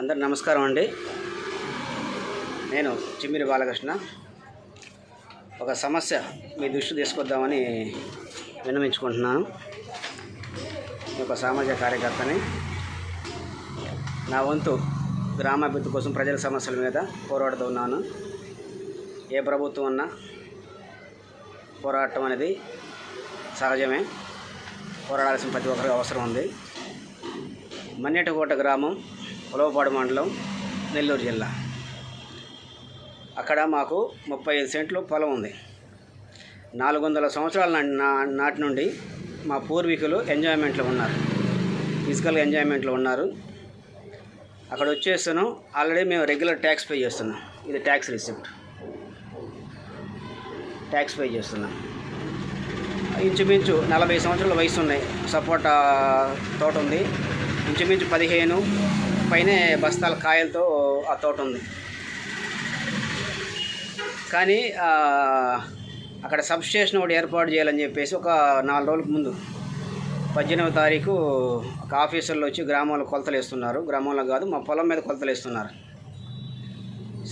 అందరు నమస్కారం అండి. నేను చిమ్మిరి బాలకృష్ణ. ఒక సమస్య మీ దృష్టి తీసుకొద్దామని విన్నవించుకుంటున్నాను. ఒక సామాజిక కార్యకర్తని నా వంతు గ్రామాభివృద్ధి కోసం ప్రజల సమస్యల మీద పోరాడుతున్నాను ఏ ప్రభుత్వం ఉన్నా పోరాటం అనేది సహజమే. పోరాడాల్సిన ప్రతి ఒక్కరికి అవసరం ఉంది. మన్నెటకోట గ్రామం ఉలవపాడు మండలం నెల్లూరు జిల్లా. అక్కడ మాకు ముప్పై ఐదు సెంట్లు పొలం ఉంది. నాలుగు వందల సంవత్సరాల నా- నాటి నుండి మా పూర్వీకులు ఎంజాయ్మెంట్లో ఉన్నారు. ఫిజికల్ ఎంజాయ్మెంట్లో ఉన్నారు. అక్కడ వచ్చేస్తున్నాం. ఆల్రెడీ మేము రెగ్యులర్ ట్యాక్స్ పే చేస్తున్నాం. ఇది ట్యాక్స్ రిసిప్ట్. ట్యాక్స్ పే చేస్తున్నాం. ఇంచుమించు నలభై సంవత్సరాల వయసు ఉన్నాయి సపోటా తోట ఉంది. ఇంచుమించు పదిహేను పైనే బస్తాల కాయలతో ఆ తోట ఉంది. కానీ అక్కడ సబ్ స్టేషన్ ఒకటి ఏర్పాటు చేయాలని చెప్పేసి ఒక నాలుగు రోజులకు ముందు పద్దెనిమిది తారీఖు ఒక ఆఫీసర్లు వచ్చి గ్రామంలో కొలతలు వేస్తున్నారు. గ్రామంలో కాదు మా పొలం మీద కొలతలు వేస్తున్నారు.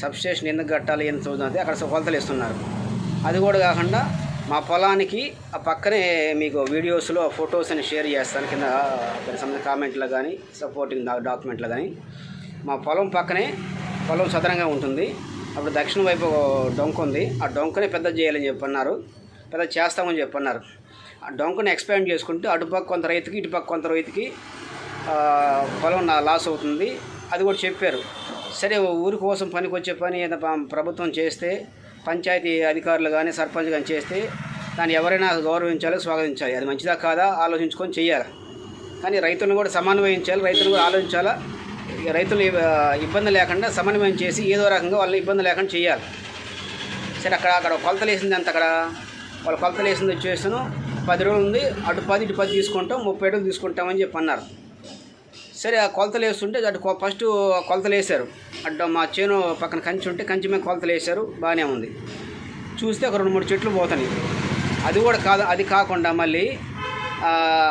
సబ్ స్టేషన్ ఎందుకు కట్టాలి ఎంత చూద్దాం అక్కడ కొలతలు వేస్తున్నారు. అది కూడా కాకుండా మా పొలానికి ఆ పక్కనే మీకు వీడియోస్లో ఫొటోస్ అని షేర్ చేస్తాను. కింద దానికి సంబంధించిన కామెంట్లో కానీ సపోర్టింగ్ డాక్యుమెంట్లో కానీ. మా పొలం పక్కనే పొలం సదరంగా ఉంటుంది. అప్పుడు దక్షిణ వైపు డొంక ఉంది. ఆ డొంకనే పెద్ద చేయాలని చెప్పన్నారు. పెద్ద చేస్తామని చెప్పన్నారు. ఆ డొంకని ఎక్స్పాండ్ చేసుకుంటే అటుపక్క కొంత రైతుకి ఇటుపక్క కొంత రైతుకి పొలం నా లాస్ అవుతుంది. అది కూడా చెప్పారు. సరే ఊరి కోసం పనికి వచ్చే పని ఏదో ప్రభుత్వం చేస్తే పంచాయతీ అధికారులు కానీ సర్పంచ్ కానీ చేస్తే దాన్ని ఎవరైనా గౌరవించాలి స్వాగతించాలి. అది మంచిదా కాదా? ఆలోచించుకొని చేయాలి కానీ రైతులను కూడా సమన్వయించాలి రైతులు కూడా ఆలోచించాలా? రైతులు ఇబ్బంది లేకుండా సమన్వయం చేసి ఏదో రకంగా వాళ్ళని ఇబ్బంది లేకుండా చేయాలి సరే అక్కడ అక్కడ కొలతలు వేసింది అంత అక్కడ? వాళ్ళు కొలతలు వేసింది వచ్చేసాను పది రోజులు ఉంది. అటు పది ఇటు పది తీసుకుంటాం ముప్పై రోజులు తీసుకుంటామని చెప్పి అన్నారు సరే ఆ కొలతలు వేస్తుంటే అటు ఫస్ట్ కొలతలు వేశారు అడ్డ మా చేను పక్కన కంచి ఉంటే కంచి మీద కొలతలు వేశారు బాగానే ఉంది. చూస్తే ఒక రెండు మూడు చెట్లు పోతున్నాయి. అది కూడా కాదు అది కాకుండా మళ్ళీ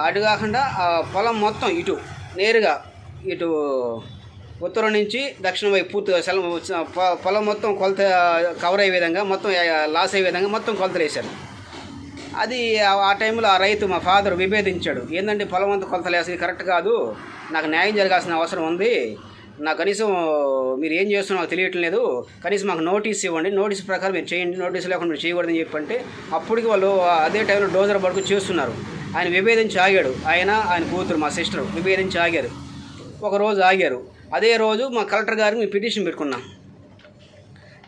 అటు కాకుండా పొలం మొత్తం ఇటు నేరుగా ఇటు ఉత్తరం నుంచి దక్షిణం వైపు పూర్తిగా సెల పొలం మొత్తం కొలత కవర్ అయ్యే విధంగా మొత్తం లాస్ అయ్యే విధంగా మొత్తం కొలతలు వేశారు. అది ఆ- టైంలో ఆ రైతు మా ఫాదర్ విభేదించాడు. ఏంటంటే పొలం అంతా కొలతలు వేసి కరెక్ట్ కాదు. నాకు న్యాయం జరగాల్సిన అవసరం ఉంది. నాకు కనీసం మీరు ఏం చేస్తున్నారో నాకు తెలియటం లేదు. కనీసం మాకు నోటీస్ ఇవ్వండి. నోటీస్ ప్రకారం మీరు చేయండి. నోటీస్ లేకుండా మీరు చేయకూడదని చెప్పంటే అప్పటికి వాళ్ళు అదే టైంలో డోజర్ పడుకు చేస్తున్నారు. ఆయన విభేదించి ఆగాడు. ఆయన ఆయన కూతురు మా సిస్టర్ విభేదించి ఆగారు. ఒక రోజు ఆగారు. అదే రోజు మా కలెక్టర్ గారికి మేము పిటిషన్ పెట్టుకున్నాం.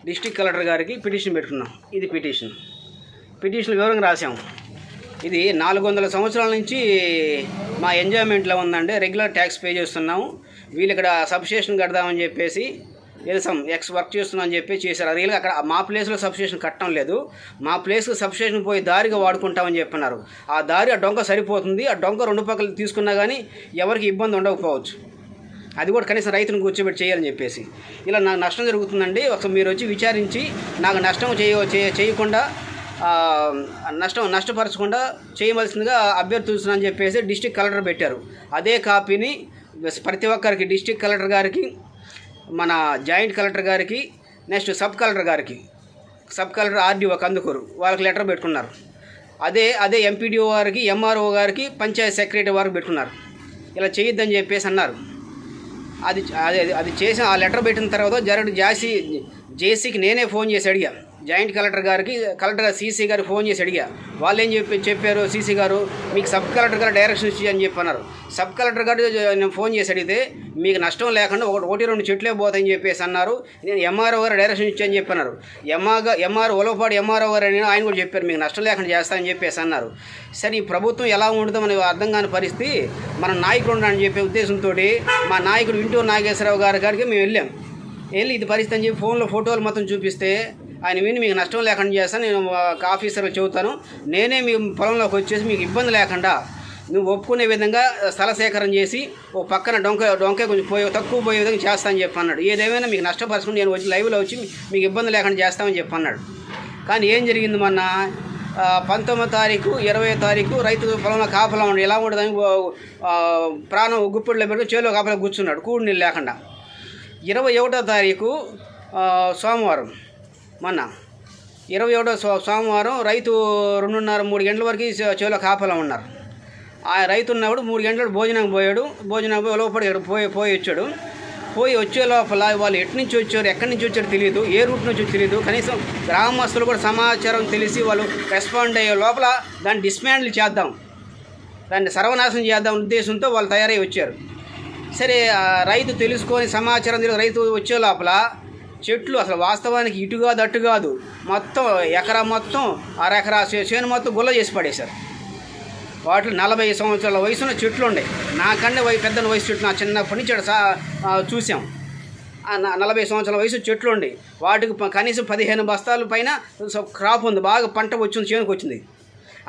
డిస్టిక్ కలెక్టర్ గారికి పిటిషన్ పెట్టుకున్నాం. ఇది పిటిషన్. పిటిషన్ వివరంగా రాసాము ఇది నాలుగు వందల సంవత్సరాల నుంచి మా ఎంజాయ్మెంట్లో ఉందండి. రెగ్యులర్ ట్యాక్స్ పే చేస్తున్నాము. వీళ్ళు ఇక్కడ సబ్స్టేషన్ కడదామని చెప్పేసి తెలుసాం. ఎక్స్ వర్క్ చేస్తున్నామని చెప్పి చేశారు. రియల్గా అక్కడ మా ప్లేస్లో సబ్స్టేషన్ కట్టడం లేదు. మా ప్లేస్కి సబ్స్టేషన్ పోయి దారిగా వాడుకుంటామని చెప్పినారు. ఆ దారి ఆ డొంక సరిపోతుంది. ఆ డొంక రెండు పక్కలు తీసుకున్నా కానీ ఎవరికి ఇబ్బంది ఉండకపోవచ్చు. అది కూడా కనీసం రైతును కూర్చోబెట్టి చేయాలని చెప్పేసి. ఇలా నాకు నష్టం జరుగుతుందండి. ఒకసారి మీరు వచ్చి విచారించి నాకు నష్టం చేయ చేయకుండా నష్టం నష్టపరచకుండా చేయవలసిందిగా అభ్యర్థిస్తున్నాను అని చెప్పేసి డిస్టిక్ కలెక్టర్ పెట్టారు. అదే కాపీని ప్రతి ఒక్కరికి డిస్టిక్ కలెక్టర్ గారికి మన జాయింట్ కలెక్టర్ గారికి నెక్స్ట్ సబ్ కలెక్టర్ గారికి సబ్ కలెక్టర్ ఆర్డీఓ కందుకూరు వాళ్ళకి లెటర్ పెట్టుకున్నారు. అదే అదే ఎంపీడీఓ గారికి ఎంఆర్ఓ గారికి పంచాయత్ సెక్రటరీ వారికి పెట్టుకున్నారు. ఇలా చేయొద్దని చెప్పేసి అన్నారు. అది అది అది చేసిన ఆ లెటర్ పెట్టిన తర్వాత జరగడు జాసీ జేసీకి నేనే ఫోన్ చేసి అడిగా. జాయింట్ కలెక్టర్ గారికి కలెక్టర్ గారు సీసీ గారికి ఫోన్ చేసి అడిగా. వాళ్ళు ఏం చెప్పి చెప్పారు సీసీ గారు? మీకు సబ్ కలెక్టర్ గారు డైరెక్షన్ ఇచ్చి అని చెప్పన్నారు. సబ్ కలెక్టర్ గారు నేను ఫోన్ చేసి అడిగితే మీకు నష్టం లేకుండా ఒకటి ఒకటి రెండు చెట్లే పోతాయని చెప్పేసి అన్నారు. నేను ఎంఆర్ఓ గారు డైరెక్షన్ ఇచ్చి అని చెప్పన్నారు. ఎంఆర్ ఎంఆర్ ఒలవపాడు ఎంఆర్ఓ గారు అని ఆయన కూడా చెప్పారు మీకు నష్టం లేకుండా చేస్తానని చెప్పేసి అన్నారు. సరే ఈ ప్రభుత్వం ఎలా ఉంటుందో మనకు అర్థం కాని పరిస్థితి మన నాయకుడు ఉన్నాడని చెప్పే ఉద్దేశంతో మా నాయకుడు వింటూ నాగేశ్వరరావు గారి గారికి మేము వెళ్ళాం. వెళ్ళి ఇది పరిస్థితి అని చెప్పి ఫోన్లో ఫోటోలు మొత్తం చూపిస్తే ఆయన విని మీకు నష్టం లేకుండా చేస్తాను. నేను ఒక ఆఫీసర్కి చెబుతాను. నేనే మీ పొలంలోకి వచ్చేసి మీకు ఇబ్బంది లేకుండా నువ్వు ఒప్పుకునే విధంగా స్థల సేకరణ చేసి ఓ పక్కన డొంక డొంకే కొంచెం పోయే తక్కువ పోయే విధంగా చేస్తానని చెప్పి అన్నాడు ఏదేమైనా మీకు నష్టపరచుకుని నేను వచ్చి లైవ్లో వచ్చి మీకు ఇబ్బంది లేకుండా చేస్తామని చెప్పి అన్నాడు కానీ ఏం జరిగింది మొన్న? ఆ, పంతొమ్మిదో తారీఖు ఇరవై తారీఖు రైతు పొలంలో కాపలా ఉండి ఎలా ఉండదని ప్రాణం గుప్పిడిలో పెట్టుకుని చేలో కాపలా కూర్చున్నాడు. కూడి నీళ్ళు లేకుండా. ఇరవై ఒకటో తారీఖు సోమవారం. మొన్న ఇరవై ఒకటో సో సోమవారం రైతు రెండున్నర మూడు గంటల వరకు చెవిలో కాపలం కాపలా ఉన్నారు. ఆ రైతు ఉన్నప్పుడు మూడు గంటలు భోజనం పోయాడు. భోజనం పోయి లోపల పోయి పోయి వచ్చాడు. పోయి వచ్చే లోపల వాళ్ళు ఎటు నుంచి వచ్చారు ఎక్కడి నుంచి వచ్చారో తెలియదు ఏ రూట్ నుంచి తెలియదు కనీసం గ్రామస్తులు కూడా సమాచారం తెలిసి వాళ్ళు రెస్పాండ్ అయ్యే లోపల దాన్ని డిస్మాండిల్ చేద్దాం దాన్ని సర్వనాశనం చేద్దాం ఉద్దేశంతో వాళ్ళు తయారై వచ్చారు. సరే రైతు తెలుసుకొని సమాచారం తెలియదు. రైతు వచ్చే లోపల చెట్లు అసలు వాస్తవానికి ఇటు కాదు అటు కాదు. మొత్తం ఎకరా మొత్తం అరెకరా చే- చేను మొత్తం గుల్ల చేసి పడేశారు. వాటిలో నలభై సంవత్సరాల వయసున్న చెట్లు ఉండే. నాకన్నా వయ పెద్ద వయసు చెట్లు నా చిన్నప్పటి నుంచి సా చూసాం నలభై సంవత్సరాల వయసు చెట్లు ఉండి. వాటికి కనీసం పదిహేను బస్తాల పైన క్రాప్ ఉంది. బాగా పంట వచ్చింది చేనుకు వచ్చింది.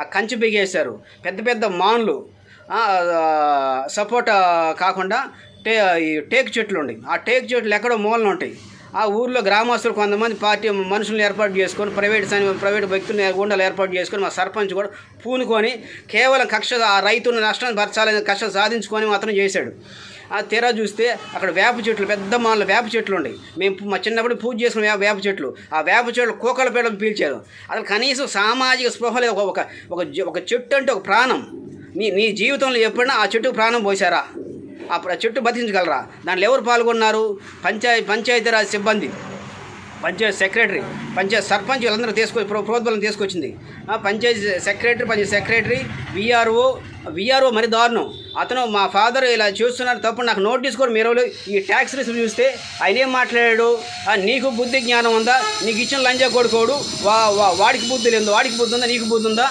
ఆ కంచి బిగేశారు. పెద్ద పెద్ద మాన్లు. ఆ, సపోటా కాకుండా టే ఈ టేక్ చెట్లు ఉండి. ఆ టేక్ చెట్లు ఎక్కడో మూలన ఉంటాయి. ఆ ఊర్లో గ్రామస్తులు కొంతమంది పార్టీ మనుషులను ఏర్పాటు చేసుకొని ప్రైవేట్ సైన్- ప్రైవేట్ వ్యక్తులను గుండాలు ఏర్పాటు చేసుకొని మా సర్పంచ్ కూడా పూనుకొని కేవలం కక్ష ఆ రైతును నష్టాన్ని భర్చాలని కక్ష సాధించుకొని అతను చేశాడు. ఆ తీరా చూస్తే అక్కడ వేప చెట్లు పెద్ద మాల వేప చెట్లు ఉన్నాయి మేము మా చిన్నప్పుడు పూజ చేసుకున్న వేప చెట్లు. ఆ వేప చెట్లు కోకల పీడలు పీల్చారు. అసలు కనీసం సామాజిక స్పృహలే ఒక ఒక ఒక ఒక చెట్టు అంటే ఒక ప్రాణం. నీ నీ జీవితంలో ఎప్పుడైనా ఆ చెట్టుకు ప్రాణం పోసారా? ఆ చెట్టు బతికించగలరా? దాంట్లో ఎవరు పాల్గొన్నారు? పంచాయతీ పంచాయతీరాజ్ సిబ్బంది. పంచాయతీ సెక్రటరీ. పంచాయతీ సర్పంచ్ వీళ్ళందరూ తీసుకొచ్చి ప్రభుత్వం ప్రోద్బలం తీసుకొచ్చింది. Panchayat secretary panchayat secretary VRO VRO మరి దారుణం. అతను మా ఫాదర్ ఇలా చూస్తున్నారు తప్పుడు నాకు నోటీస్ కూడా మీరు ఈ ట్యాక్స్ రిసిప్ట్ చూస్తే ఆయన ఏం మాట్లాడాడు? నీకు బుద్ధి జ్ఞానం ఉందా? నీకు ఇచ్చిన లంజా కొడుకోడు వా వా- వాడికి బుద్ధి లేదు వాడికి బుద్ధి ఉందా నీకు బుద్ధి ఉందా?